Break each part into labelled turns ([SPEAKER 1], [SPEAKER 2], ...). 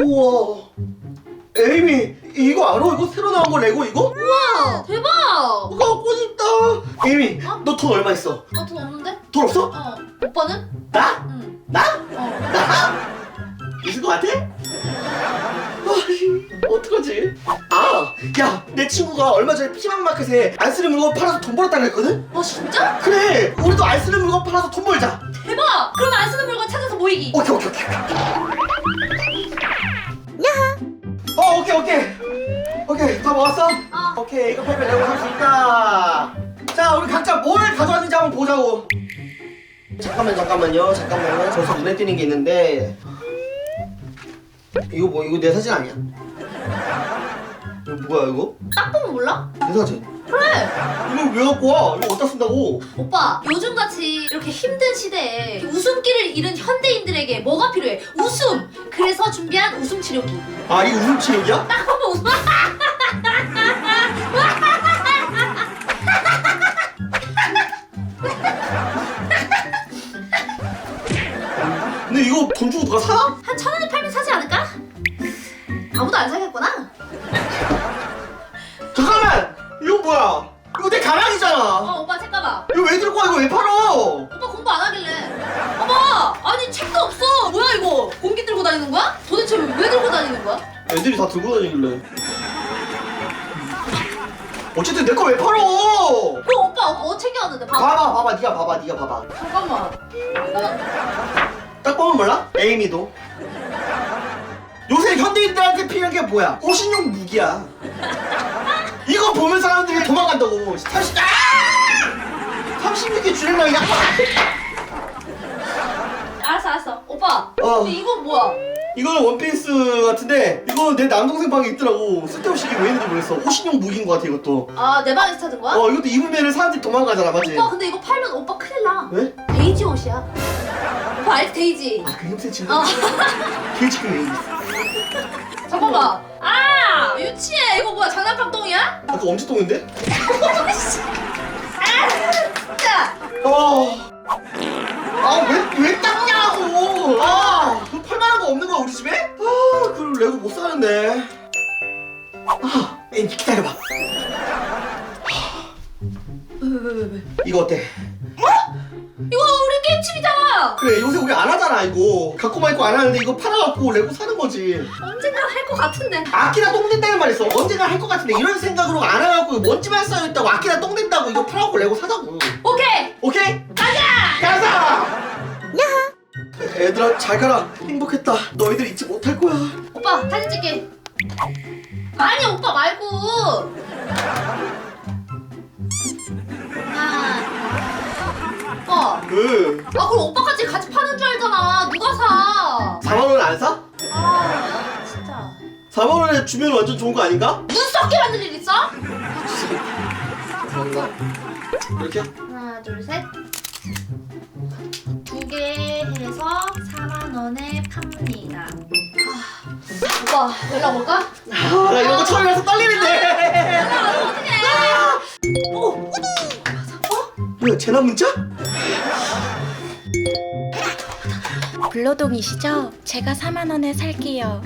[SPEAKER 1] 우와 에이미 이거 알아? 이거 새로 나온 거 레고 이거?
[SPEAKER 2] 우와 대박! 어?
[SPEAKER 1] 이거 갖고 싶다 에이미 너돈 얼마 있어?
[SPEAKER 2] 돈 없는데?
[SPEAKER 1] 돈 없어?
[SPEAKER 2] 어 오빠는?
[SPEAKER 1] 나?
[SPEAKER 2] 응
[SPEAKER 1] 나?
[SPEAKER 2] 어.
[SPEAKER 1] 나? 것 같아? 아이, 어떡하지? 아, 야, 내 친구가 얼마 전에 PC방마켓에 안 쓰는 물건 팔아서 돈 벌었다고 했거든?
[SPEAKER 2] 어 진짜?
[SPEAKER 1] 그래, 우리도 안 쓰는 물건 팔아서 돈 벌자.
[SPEAKER 2] 대박! 그럼 안 쓰는 물건 찾아서 모이기
[SPEAKER 1] 오케이, 오케이, 오케이. 야하. 어, 오케이, 오케이. 오케이, 다 모았어?
[SPEAKER 2] 어.
[SPEAKER 1] 오케이, 이거 팔면 레고 살수 있다. 자, 우리 각자 뭘 가져왔는지 한번 보자고. 잠깐만, 잠깐만요. 잠깐만요. 저기서 눈에 띄는 게 있는데. 이거 뭐, 이거 내 사진 아니야? 이거 뭐야, 이거?
[SPEAKER 2] 딱 보면 몰라?
[SPEAKER 1] 내 사진.
[SPEAKER 2] 그래
[SPEAKER 1] 이거 왜 갖고 와? 이거 어디다 쓴다고?
[SPEAKER 2] 오빠 요즘같이 이렇게 힘든 시대에 웃음기를 잃은 현대인들에게 뭐가 필요해? 웃음! 그래서 준비한 웃음 치료기
[SPEAKER 1] 아, 이거 웃음 치료기야?
[SPEAKER 2] 딱 보면 웃음
[SPEAKER 1] 근데 이거 돈 주고 누가 사?
[SPEAKER 2] 아무도 안 사겠구나
[SPEAKER 1] 잠깐만! 이거 뭐야? 이거 내 가방이잖아!
[SPEAKER 2] 어 오빠 책 가봐
[SPEAKER 1] 이거 왜 들고 와? 이거 왜 팔어?
[SPEAKER 2] 오빠 공부 안 하길래 어머 아니 책도 없어 뭐야 이거 공기 들고 다니는 거야? 도대체 왜 들고 다니는 거야?
[SPEAKER 1] 애들이 다 들고 다니길래. 어쨌든 내 거 왜 팔어?
[SPEAKER 2] 그럼 오빠 어, 어 챙겨왔는데 봐봐
[SPEAKER 1] 봐봐, 봐봐, 네가 봐봐, 네가 봐봐.
[SPEAKER 2] 잠깐만
[SPEAKER 1] 딱 보면 몰라? 에이미도. 요새 현대인들한테 필요한 게 뭐야? 호신용 무기야. 이거 보면 사람들이 도망간다고. 30, 아! 36개 줄여놔, 야!
[SPEAKER 2] 알았어 알았어 오빠
[SPEAKER 1] 어.
[SPEAKER 2] 근데 이거 뭐야?
[SPEAKER 1] 이거는 원피스 같은데 이거 내 남동생 방에 있더라고 쓸데없이 이게 왜 있는지 모르겠어 호신용 무기인 것 같아 이것도
[SPEAKER 2] 아 내 방에서 찾은 거야?
[SPEAKER 1] 어 이것도 입으면 사람들이 도망가잖아 맞지?
[SPEAKER 2] 오빠 근데 이거 팔면 오빠 큰일 나
[SPEAKER 1] 왜?
[SPEAKER 2] 데이지 옷이야 오빠 알지 데이지?
[SPEAKER 1] 아그 힘센 친구 어그왜 있어
[SPEAKER 2] 잠깐만 아 유치해 이거 뭐야 장난감 똥이야?
[SPEAKER 1] 아까 엄지똥인데?
[SPEAKER 2] 아 진짜
[SPEAKER 1] 어. 아왜왜 닦냐고 아 그거 팔만한 거 없는 거야 우리 집에? 아 그럼 레고 못 사는데 아 에이 기다려봐
[SPEAKER 2] 왜왜왜 왜?
[SPEAKER 1] 이거 어때?
[SPEAKER 2] 이거 우리 게임칩이잖아
[SPEAKER 1] 그래 요새 우리 안 하잖아 이거 갖고만 있고 안 하는데 이거 팔아갖고 레고 사는 거지
[SPEAKER 2] 언젠가 할 것 같은데
[SPEAKER 1] 아끼다 똥 된다는 말 있어. 언젠가 할 것 같은데 이런 생각으로 안 해갖고 먼지만 쌓여있다고 아끼다 똥 된다고 이거 팔아갖고 레고 사자고.
[SPEAKER 2] 오케이
[SPEAKER 1] 오케이? 얘들아 잘 가라. 행복했다. 너희들 잊지 못할 거야.
[SPEAKER 2] 오빠 사진 찍게 아니 오빠 말고 하나 오빠 그아 그럼 오빠까지 같이 파는 줄 알잖아 누가 사?
[SPEAKER 1] 4만 원 안 사?
[SPEAKER 2] 아 진짜
[SPEAKER 1] 4만 원에 주면 완전 좋은 거 아닌가?
[SPEAKER 2] 눈 썩게 만들 일 있어?
[SPEAKER 1] 그런가? 이렇게?
[SPEAKER 2] 하나 둘셋 두개 해서 4만 원에 팝니다 아, 오빠 연락 올까?
[SPEAKER 1] 아, 나 이런 거 처음이라서 떨리는데.
[SPEAKER 2] 연락 안 오면 어떡해
[SPEAKER 1] 어? 뭐야 재난 문자?
[SPEAKER 3] 블로동이시죠? 제가 4만 원에 살게요.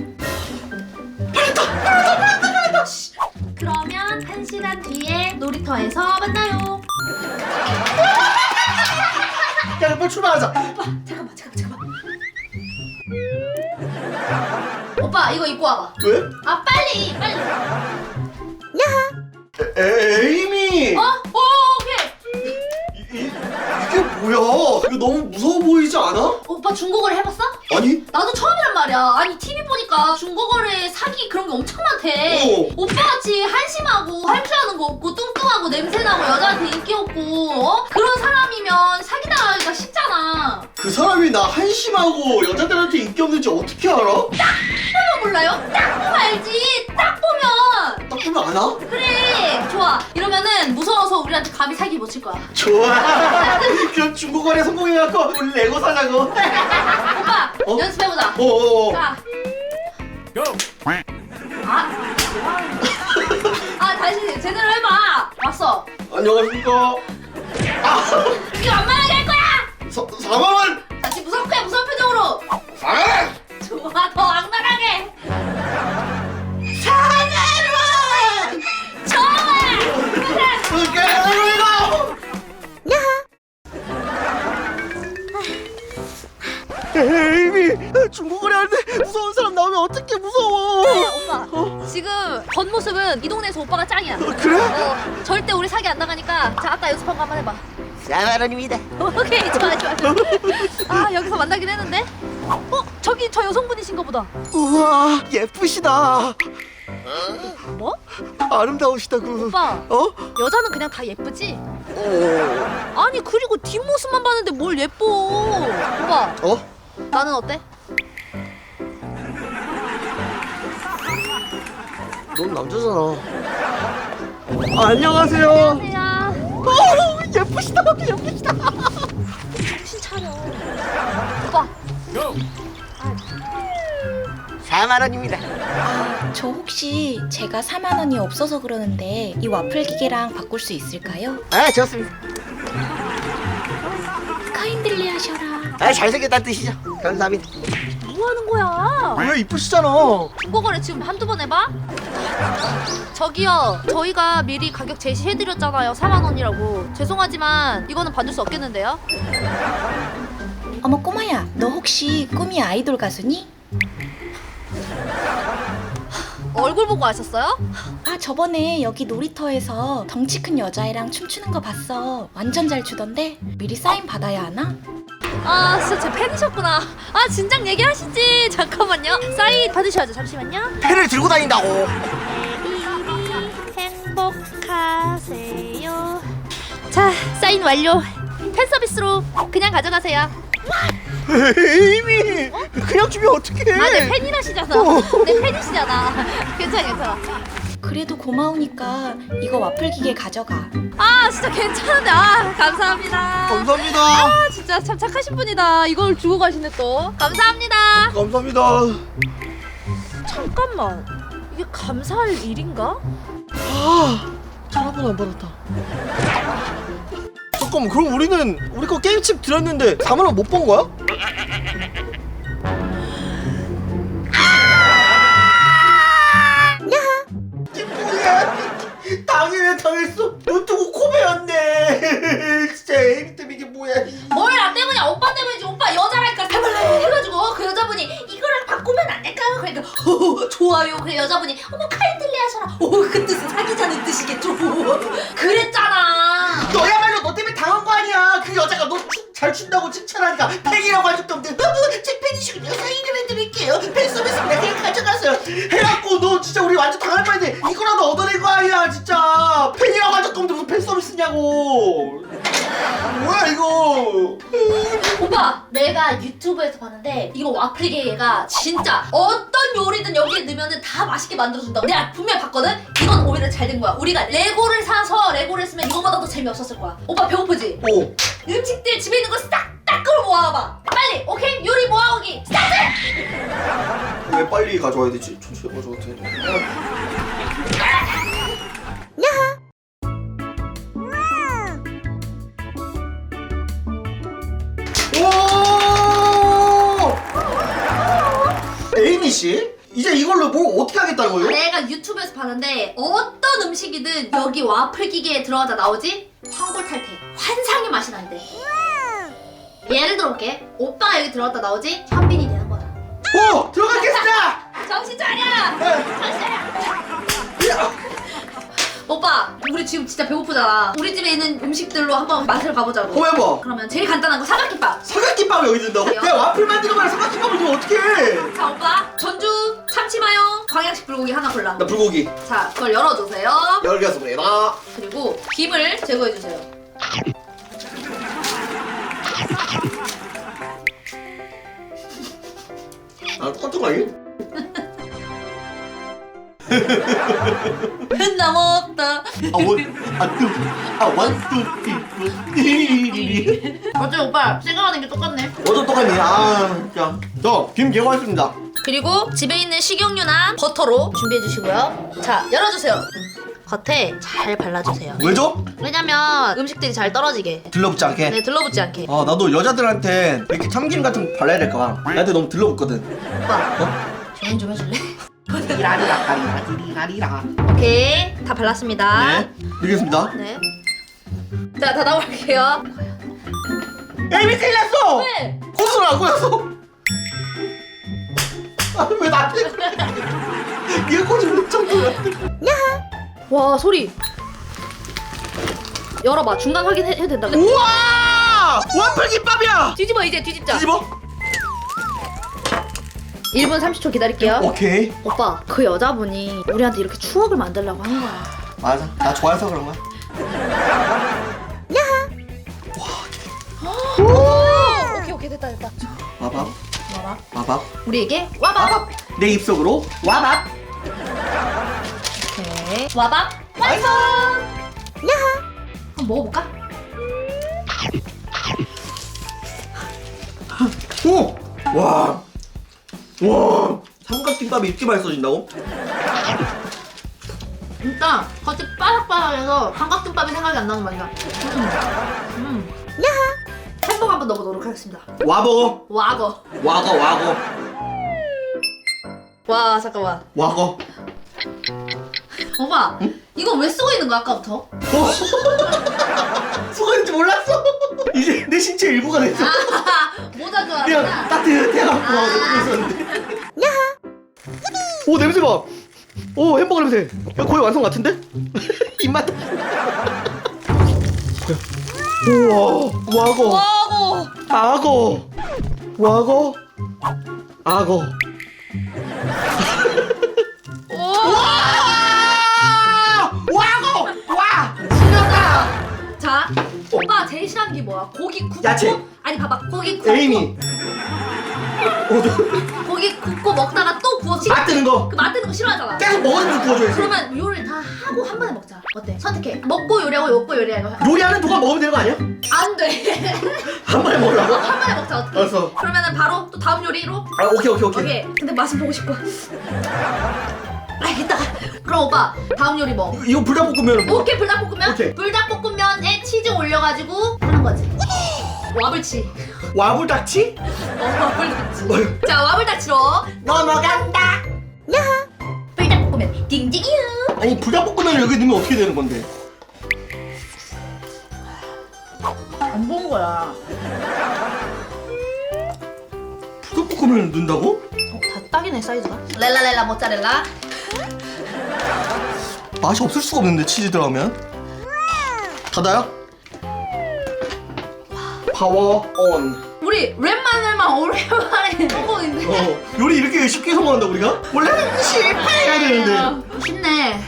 [SPEAKER 2] 그러면 1시간 뒤에 놀이터에서 만나요
[SPEAKER 1] 야 빨리 출발하자.
[SPEAKER 2] 오빠 잠깐만 잠깐만 오빠 이거 입고 와봐
[SPEAKER 1] 왜?
[SPEAKER 2] 아 빨리 빨리
[SPEAKER 1] 에, 에이미!
[SPEAKER 2] 어? 오 오케이
[SPEAKER 1] 이, 이, 이게 뭐야? 이거 너무 무서워 보이지 않아?
[SPEAKER 2] 오빠 중고거래 해봤어?
[SPEAKER 1] 아니?
[SPEAKER 2] 나도 처음이란 말이야 아니 TV 보니까 중고거래 사기 그런 게 엄청 많대
[SPEAKER 1] 어.
[SPEAKER 2] 오빠같이 한심하고 할 줄 아는 거 없고 뚱뚱하고 냄새나고 여자한테 인기 없고 어? 그런 사람이면 사기당하기가 쉽잖아
[SPEAKER 1] 그 사람이 나 한심하고 여자들한테 인기 없는지 어떻게 알아?
[SPEAKER 2] 몰라요? 딱 보면 알지 딱 보면
[SPEAKER 1] 딱 보면 아나?
[SPEAKER 2] 그래 좋아 이러면은 무서워서 우리한테 감히 사기 못 칠 거야
[SPEAKER 1] 좋아. 그럼 중고거래 성공해갖고 우리 레고 사자고.
[SPEAKER 2] 오빠
[SPEAKER 1] 어?
[SPEAKER 2] 연습해보자
[SPEAKER 1] 어어어.
[SPEAKER 2] 자 아, 아 다시 제대로 해봐. 왔어.
[SPEAKER 1] 안녕하십니까
[SPEAKER 2] 이거 만만하게 할 거야.
[SPEAKER 1] 사, 4만 원
[SPEAKER 2] 다시 무섭게 무서운 표정으로.
[SPEAKER 1] 4만 원
[SPEAKER 2] 겉모습은 이 동네에서 오빠가 짱이야.
[SPEAKER 1] 그래?
[SPEAKER 2] 어, 절대 우리 사기 안 나가니까. 자, 아까 연습한 거 한번 해봐.
[SPEAKER 1] 4만원입니다
[SPEAKER 2] 오케이, 좋아, 좋아, 좋아. 아, 여기서 만나긴 했는데. 어, 저기 저 여성분이신가 보다.
[SPEAKER 1] 우와 예쁘시다
[SPEAKER 2] 뭐?
[SPEAKER 1] 아름다우시다구
[SPEAKER 2] 오빠,
[SPEAKER 1] 어?
[SPEAKER 2] 여자는 그냥 다 예쁘지?
[SPEAKER 1] 어?
[SPEAKER 2] 아니 그리고 뒷모습만 봤는데 뭘 예뻐 오빠
[SPEAKER 1] 어?
[SPEAKER 2] 나는 어때?
[SPEAKER 1] 넌 남자잖아. 아, 안녕하세요.
[SPEAKER 2] 안녕하세요.
[SPEAKER 1] 어, 예쁘시다. 예쁘시다.
[SPEAKER 2] 정신 차려. 오빠.
[SPEAKER 1] 4만 원입니다.
[SPEAKER 3] 아, 저 혹시 제가 4만 원이 없어서 그러는데 이 와플 기계랑 바꿀 수 있을까요?
[SPEAKER 1] 아 좋습니다.
[SPEAKER 3] 카인들리 하셔라.
[SPEAKER 1] 아 잘생겼다는 뜻이죠. 감사합니다.
[SPEAKER 2] 뭐 하는 거야?
[SPEAKER 1] 왜 이쁘시잖아.
[SPEAKER 2] 중고거래 지금 한두 번 해봐? 저기요 저희가 미리 가격 제시해드렸잖아요 4만원이라고 죄송하지만 이거는 받을 수 없겠는데요?
[SPEAKER 3] 어머 꼬마야, 너 혹시 꿈이 아이돌 가수니?
[SPEAKER 2] 얼굴 보고 아셨어요?
[SPEAKER 3] 아 저번에 여기 놀이터에서 덩치 큰 여자애랑 춤추는 거 봤어. 완전 잘 추던데 미리 사인 받아야 하나?
[SPEAKER 2] 아 진짜 제 팬이셨구나 아 진작 얘기하시지 잠깐만요 사인 받으셔야죠 잠시만요
[SPEAKER 1] 펜을 들고 다닌다고
[SPEAKER 2] 행복하세요. 자, 사인 완료. 팬 서비스로 그냥 가져가세요.
[SPEAKER 1] 에이미 그냥 주면 어떡해
[SPEAKER 2] 아, 내 팬이라시잖아. 내 팬이시잖아. 괜찮아, 괜찮아.
[SPEAKER 3] 그래도 고마우니까 이거 와플 기계 가져가.
[SPEAKER 2] 아, 진짜 괜찮은데. 아, 감사합니다.
[SPEAKER 1] 감사합니다
[SPEAKER 2] 아, 진짜 참 착하신 분이다. 이걸 주고 가시네 또. 감사합니다.
[SPEAKER 1] 감사합니다
[SPEAKER 2] 잠깐만. 이게 감사할 일인가?
[SPEAKER 1] 아 전화번호 안 받았다 잠깐만 그럼 우리는 우리 거 게임칩 드렸는데 4만 원 못 번 거야?
[SPEAKER 2] 오, 좋아요. 그 여자분이 어머 카이틀리 하셔라. 오그 뜻은 사귀자는 뜻이겠죠. 그랬잖아.
[SPEAKER 1] 너야말로 너 때문에 당한 거 아니야 그 여자가 너 잘 춘다고 칭찬하니까 팬이라고 없는데 "어머, 제 팬이시군요 사인을 해드릴게요 팬 서비스입니다 그냥 가져가세요 해갖고 너 진짜 우리 완전 당할 뻔했네 이거라도 얻어낼 거 아니야 진짜 팬이라고 없는데 팬 서비스냐고. 뭐야 이거.
[SPEAKER 2] 오빠 내가 유튜브에서 봤는데 이거 와플게가 진짜 어떤 요리든 여기에 넣으면 다 맛있게 만들어준다고. 내가 분명히 봤거든? 이건 오히려 잘 된 거야. 우리가 레고를 사서 레고를 했으면 이거보다 더 재미없었을 거야. 오빠 배고프지?
[SPEAKER 1] 오.
[SPEAKER 2] 음식들 집에 있는 거 싹딱 끌어 모아봐. 빨리 오케이? 요리 모아오기. 스타트!
[SPEAKER 1] 왜 빨리 가져와야 되지? 천천히 가져와도 되는데. 오! 씨, 이제 이걸로 뭘 어떻게 하겠다는 거예요?
[SPEAKER 2] 내가 유튜브에서 봤는데 어떤 음식이든 여기 와플 기계에 들어가자 나오지? 황골 탈태 환상의 맛이 난대 예를 들어 볼게 오빠가 여기 들어갔다 나오지? 현빈이 되는 거다
[SPEAKER 1] 오! 들어가겠습니다!
[SPEAKER 2] 정신 차려!
[SPEAKER 1] 네.
[SPEAKER 2] 정신 차려! 오빠 우리 지금 진짜 배고프잖아. 우리 집에 있는 음식들로 한번 맛을 가보자고.
[SPEAKER 1] 그럼 해봐.
[SPEAKER 2] 그러면 제일 간단한 거 사각김밥.
[SPEAKER 1] 삼각김밥이 여기 든다고? 내가 와플 만드는 거랑 삼각김밥을 주면 어떡해?
[SPEAKER 2] 자 오빠. 전주 참치마요 광양식 불고기 하나 골라.
[SPEAKER 1] 나 불고기.
[SPEAKER 2] 자 그걸 열어주세요.
[SPEAKER 1] 열겠습니다.
[SPEAKER 2] 그리고 김을 제거해주세요.
[SPEAKER 1] 아, 똑같은 거 아니
[SPEAKER 2] 너무 없다
[SPEAKER 1] 아, 원, 아, 뚜, 아, 원, 뚜, 띠, 띠,
[SPEAKER 2] 어째 오빠 생각하는 게 똑같네
[SPEAKER 1] 완전 똑같네. 아, 진짜. 저, 김 제거했습니다.
[SPEAKER 2] 그리고 집에 있는 식용유나 버터로 준비해 주시고요. 자, 열어주세요. 겉에 잘 발라주세요.
[SPEAKER 1] 왜죠?
[SPEAKER 2] 왜냐면 음식들이 잘 떨어지게.
[SPEAKER 1] 들러붙지 않게
[SPEAKER 2] 네, 들러붙지 않게.
[SPEAKER 1] 아 나도 여자들한테 이렇게 참기름 같은 거 발라야 될까 봐 나한테 너무 들러붙거든
[SPEAKER 2] 오빠, 조용 좀 해줄래?
[SPEAKER 1] 리라리라리라 리라리라
[SPEAKER 2] 오케이, 다 발랐습니다.
[SPEAKER 1] 네 드리겠습니다
[SPEAKER 2] 네. 자, 다 나올게요.
[SPEAKER 1] 에이미 큰일 났어
[SPEAKER 2] 왜?
[SPEAKER 1] 코스를 안 꼬였어 아왜 나한테 그래 코스를 못 참고
[SPEAKER 2] 와, 소리. 열어봐. 중간 확인해도 된다.
[SPEAKER 1] 우와 와플 김밥이야
[SPEAKER 2] 뒤집어, 이제 뒤집자.
[SPEAKER 1] 뒤집어
[SPEAKER 2] 1분 30초 기다릴게요.
[SPEAKER 1] 오케이
[SPEAKER 2] 오빠, 그 여자분이 우리한테 이렇게 추억을 만들려고 한 거야.
[SPEAKER 1] 맞아 나 좋아해서 그런 거야
[SPEAKER 2] 오케이, 오케이, 됐다, 됐다.
[SPEAKER 1] 와밥
[SPEAKER 2] 와봐.
[SPEAKER 1] 와밥
[SPEAKER 2] 우리에게 와봐.
[SPEAKER 1] 와밥 내 입속으로 와밥
[SPEAKER 2] 오케이. 와봐. 완성. 야하. 한번 먹어볼까?
[SPEAKER 1] 오! 와! 와! 삼각김밥이 이렇게 맛있어진다고?
[SPEAKER 2] 진짜 겉이 바삭바삭해서 삼각김밥이 생각이 안 나는 맛이야. 음. 음. 햄버거 한번 넣어보도록 하겠습니다.
[SPEAKER 1] 와버거!
[SPEAKER 2] 와거.
[SPEAKER 1] 와거 와거
[SPEAKER 2] 와 잠깐만.
[SPEAKER 1] 와거
[SPEAKER 2] 오빠, 이거 왜 쓰고 있는 거야 아까부터?
[SPEAKER 1] 어? 수고인지 몰랐어 이제 내 신체 일부가 됐어
[SPEAKER 2] 모자
[SPEAKER 1] 그냥
[SPEAKER 2] 좋아하구나.
[SPEAKER 1] 따뜻해갖고
[SPEAKER 2] 아.
[SPEAKER 1] 먹고 있었는데 오 냄새 봐! 오 햄버거 냄새 야, 거의 완성 같은데? 입맛 우와 와거
[SPEAKER 2] 와고.
[SPEAKER 1] 악어 와거 악어 와! 와거! 와! 신난다!
[SPEAKER 2] 자, 오빠 제일 싫어하는 게 뭐야? 고기 굽고
[SPEAKER 1] 야채.
[SPEAKER 2] 아니 봐봐 고기 굽고
[SPEAKER 1] 에이미
[SPEAKER 2] 고기 굽고 먹다가 또 구워 치
[SPEAKER 1] 맛드는 거
[SPEAKER 2] 그 맛드는 거 싫어하잖아.
[SPEAKER 1] 계속 먹으면서 구워줘야지
[SPEAKER 2] 그러면 요리를 다 하고 한 번에 먹자. 어때? 선택해. 먹고 요리하고 먹고 요리하고.
[SPEAKER 1] 요리하는 동안 먹으면 되는 거 아니야?
[SPEAKER 2] 안 돼.
[SPEAKER 1] 한 번에 먹으라고?
[SPEAKER 2] 한 번에 먹자. 어떻게?
[SPEAKER 1] 알았어
[SPEAKER 2] 그러면은 바로 또 다음 요리로.
[SPEAKER 1] 아 오케이 오케이 오케이
[SPEAKER 2] 오케이. 근데 맛은 보고 싶고. 알겠다. 그럼 오빠 다음 요리 뭐?
[SPEAKER 1] 이거 불닭볶음면은 뭐?
[SPEAKER 2] 오케이 불닭볶음면.
[SPEAKER 1] 오케이.
[SPEAKER 2] 불닭볶음면에 치즈 올려가지고 하는 거지. 와불치.
[SPEAKER 1] 와불닭치?
[SPEAKER 2] 어, 와불닭치.
[SPEAKER 1] 뭐?
[SPEAKER 2] 자 와불닭치로
[SPEAKER 1] 넘어간다
[SPEAKER 2] 불닭볶음면 딩딩이요.
[SPEAKER 1] 아니 불닭볶음면을 여기 넣으면 어떻게 되는 건데?
[SPEAKER 2] 안 본 거야.
[SPEAKER 1] 불닭볶음면을 넣는다고?
[SPEAKER 2] 어, 다 딱이네 사이즈가. 렐라렐라 모짜렐라.
[SPEAKER 1] 맛이 없을 수가 없는데 치즈 들어가면 닫아요? 파워 온
[SPEAKER 2] 우리 웬만하면 오랜만에 성공인데.
[SPEAKER 1] 어, 요리 이렇게 쉽게 성공한다 우리가? 원래는 실패해야 되는데.
[SPEAKER 2] 쉽네.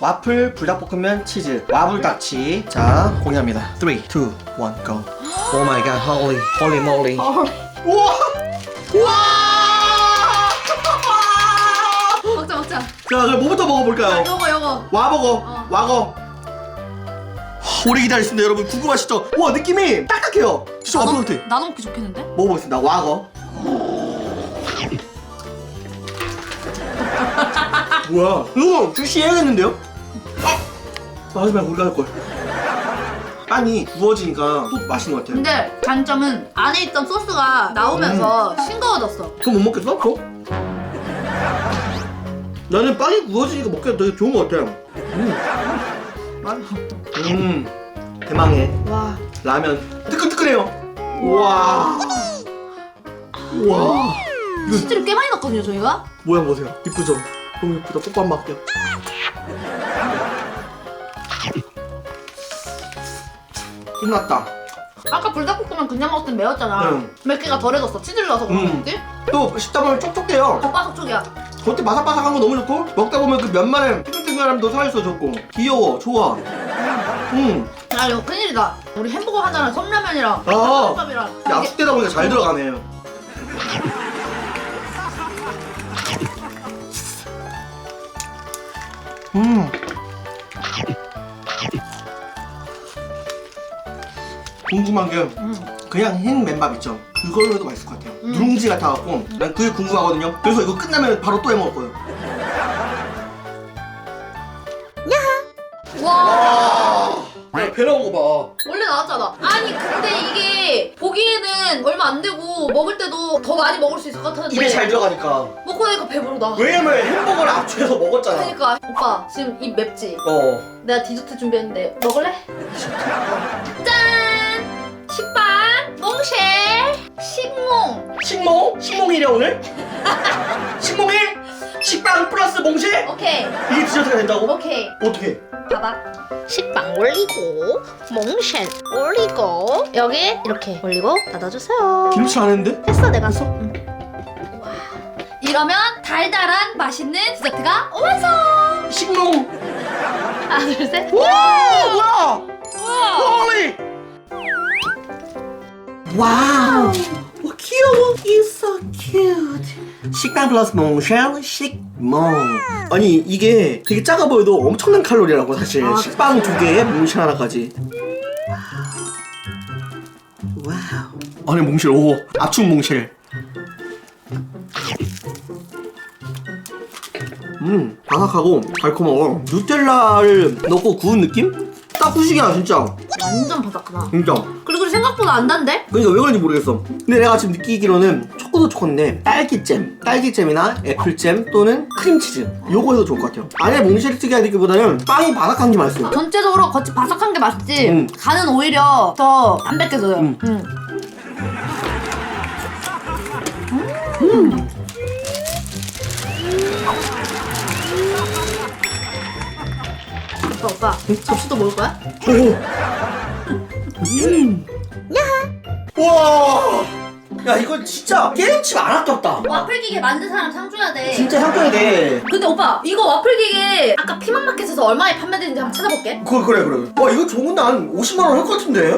[SPEAKER 1] 와플, 불닭볶음면, 치즈, 와불닭치 자 공개합니다. 3, 2, 1, go. 오 마이 갓 홀리 홀리 몰리 우와! 우와!
[SPEAKER 2] 먹자 먹자.
[SPEAKER 1] 자 그럼 뭐부터 먹어볼까요?
[SPEAKER 2] 요거 요거.
[SPEAKER 1] 와버거
[SPEAKER 2] 어.
[SPEAKER 1] 와거. 하, 오래 기다렸습니다 여러분 궁금하시죠? 와 느낌이 딱딱해요 진짜 와플 같아
[SPEAKER 2] 나눠 먹기 좋겠는데?
[SPEAKER 1] 먹어보겠습니다 와거 뭐야 이거 주시 해야겠는데요? 아! 마지막 우리가 할걸 빵이 구워지니까 또 맛있는 것 같아요
[SPEAKER 2] 근데 장점은 안에 있던 소스가 나오면서 싱거워졌어.
[SPEAKER 1] 그럼 못 먹겠어? 그거? 나는 빵이 구워지니까 먹기가 되게 좋은 것 같아요 음. 음 대망의
[SPEAKER 2] 와.
[SPEAKER 1] 라면 뜨끈뜨끈해요 우와 우와 이거
[SPEAKER 2] 치즈를 꽤 많이 넣었거든요 저희가.
[SPEAKER 1] 모양 보세요 이쁘죠? 너무 뽀뽀 한번 할게요 끝났다
[SPEAKER 2] 아까 불닭볶음면 그냥 먹을 땐 매웠잖아.
[SPEAKER 1] 응.
[SPEAKER 2] 맵기가 덜해졌어. 치즈를 넣어서 그런
[SPEAKER 1] 음.
[SPEAKER 2] 거지?
[SPEAKER 1] 또 씹다 보면 촉촉해요
[SPEAKER 2] 겉바속촉이야.
[SPEAKER 1] 겉에 바삭바삭한 거 너무 좋고 먹다 보면 그 면만의 탱글탱글함도 살아있어 좋고 귀여워 좋아 음.
[SPEAKER 2] 야 이거 큰일이다. 우리 햄버거 하나랑 컵라면이랑
[SPEAKER 1] 아
[SPEAKER 2] 컵밥이랑
[SPEAKER 1] 이게 압축되다 보니까 잘 들어가네 음 궁금한 게
[SPEAKER 2] 음.
[SPEAKER 1] 그냥 흰 맨밥 있죠. 그걸로 해도 맛있을 것 같아요. 누룽지 같아갖고 난 그게 궁금하거든요. 그래서 이거 끝나면 바로 또 해먹을 거예요.
[SPEAKER 2] 와!
[SPEAKER 1] 야, 배 나온 거
[SPEAKER 2] 원래 나왔잖아. 아니 근데 이게 보기에는 얼마 안 되고 먹을 때도 더 많이 먹을 수 있을
[SPEAKER 1] 것봐
[SPEAKER 2] 같았는데
[SPEAKER 1] 입에 잘 들어가니까.
[SPEAKER 2] 먹고 나니까 배부르다.
[SPEAKER 1] 왜냐면 햄버거를 압축해서 먹었잖아.
[SPEAKER 2] 그러니까 오빠 지금 입 맵지?
[SPEAKER 1] 어.
[SPEAKER 2] 내가 디저트 준비했는데 먹을래? 몽쉘, 식몽.
[SPEAKER 1] 식몽? 식몽일이야 오늘? 식몽일? 식빵 플러스 몽실?
[SPEAKER 2] 오케이,
[SPEAKER 1] 이게 디저트가 된다고?
[SPEAKER 2] 오케이.
[SPEAKER 1] 어떻게?
[SPEAKER 2] 봐봐.
[SPEAKER 4] 식빵 올리고 몽쉘 올리고 여기 이렇게 올리고 닫아주세요
[SPEAKER 1] 김치 안 했는데?
[SPEAKER 4] 했어 내가 응.
[SPEAKER 2] 이러면 달달한 맛있는 디저트가 완성!
[SPEAKER 1] 식몽
[SPEAKER 4] 하나 둘셋
[SPEAKER 1] 와 뭐야 홀리 와우. 와 귀여워. You're so cute. 식빵 플러스 몽쉘 식몽. 아니 이게 되게 작아 보여도 엄청난 칼로리라고 사실. 식빵 두 개에 몽쉘 하나까지. 와우. 안에 몽쉘 오. 압축 몽쉘. 음 바삭하고 달콤하고. 누텔라를 넣고 구운 느낌? 딱 후식이야 진짜.
[SPEAKER 2] 완전 바삭하다.
[SPEAKER 1] 진짜
[SPEAKER 2] 그리고 생각보다 안 단데?
[SPEAKER 1] 그러니까 왜 그런지 모르겠어. 근데 내가 지금 느끼기로는 초코도 초코인데 딸기잼, 딸기잼이나 애플잼 또는 크림치즈 요거 해도 좋을 것 같아요. 안에 몽쉘 특이한 느낌보다는 빵이 바삭한 게 맛있어요.
[SPEAKER 2] 전체적으로 겉이 바삭한 게 맛있지.
[SPEAKER 1] 음.
[SPEAKER 2] 간은 오히려 더 담백해져요.
[SPEAKER 1] 음.
[SPEAKER 2] 음. 오빠 오빠 접시도 먹을 거야?
[SPEAKER 1] 음. 와, 야 이거 진짜 게임칩 안 아깝다.
[SPEAKER 2] 와플 기계 만든 사람 상 줘야 돼.
[SPEAKER 1] 진짜 상권이 돼.
[SPEAKER 2] 근데 오빠 이거 와플 기계 아까 피망마켓에서 얼마에 판매되는지 한번 찾아볼게.
[SPEAKER 1] 그래 그래 그래. 와 이거 좋은 난 50만 원 할 것 같은데.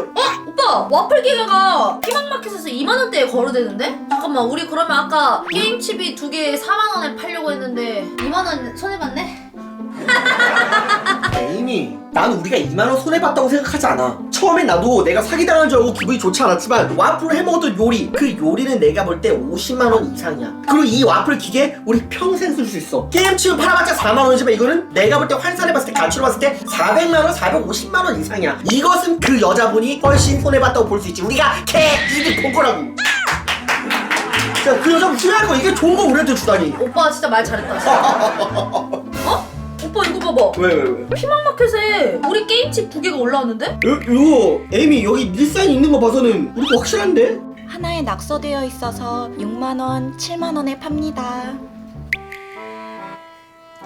[SPEAKER 2] 오빠 와플 기계가 피망마켓에서 2만 원대에 거래되는데? 잠깐만 우리 그러면 아까 게임 칩이 두 개에 4만 원에 팔려고 했는데 2만 원 손해 봤네.
[SPEAKER 1] 이미 난 우리가 2만 원 손해 봤다고 생각하지 않아. 처음엔 나도 내가 사기 당한 줄 알고 기분이 좋지 않았지만 와플을 해 먹었던 요리 그 요리는 내가 볼 때 50만 원 이상이야. 그리고 이 와플 기계 우리 평생 쓸 수 있어. 게임치는 팔아봤자 4만 원이지만 이거는 내가 볼 때 환산해 봤을 때 가치로 봤을 때 400만 원, 450만 원 이상이야. 이것은 그 여자분이 훨씬 손해 봤다고 볼 수 있지. 우리가 개 이득 본 거라고. 자, 그 여자분 후회할 거 이게 좋은 거 우리한테 주다니.
[SPEAKER 2] 오빠 진짜 말 잘했다. 진짜. 어? 오빠 이거 봐봐.
[SPEAKER 1] 왜 왜 왜?
[SPEAKER 2] 피망마켓에 우리 게임칩 두 개가 올라왔는데?
[SPEAKER 1] 요, 요 에이미 여기 밀사인 있는 거 봐서는 우리 거 확실한데?
[SPEAKER 3] 하나에 낙서되어 있어서 6만원, 7만원에 팝니다.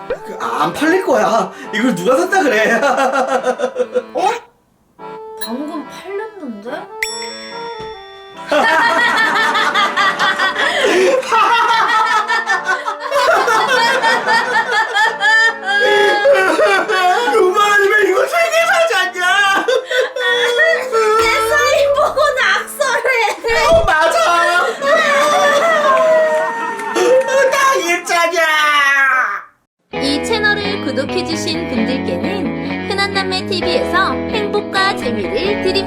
[SPEAKER 1] 그, 아, 안 팔릴 거야 이걸 누가 샀다 그래
[SPEAKER 2] 어? 방금 팔렸는데? 재미를 드립니다.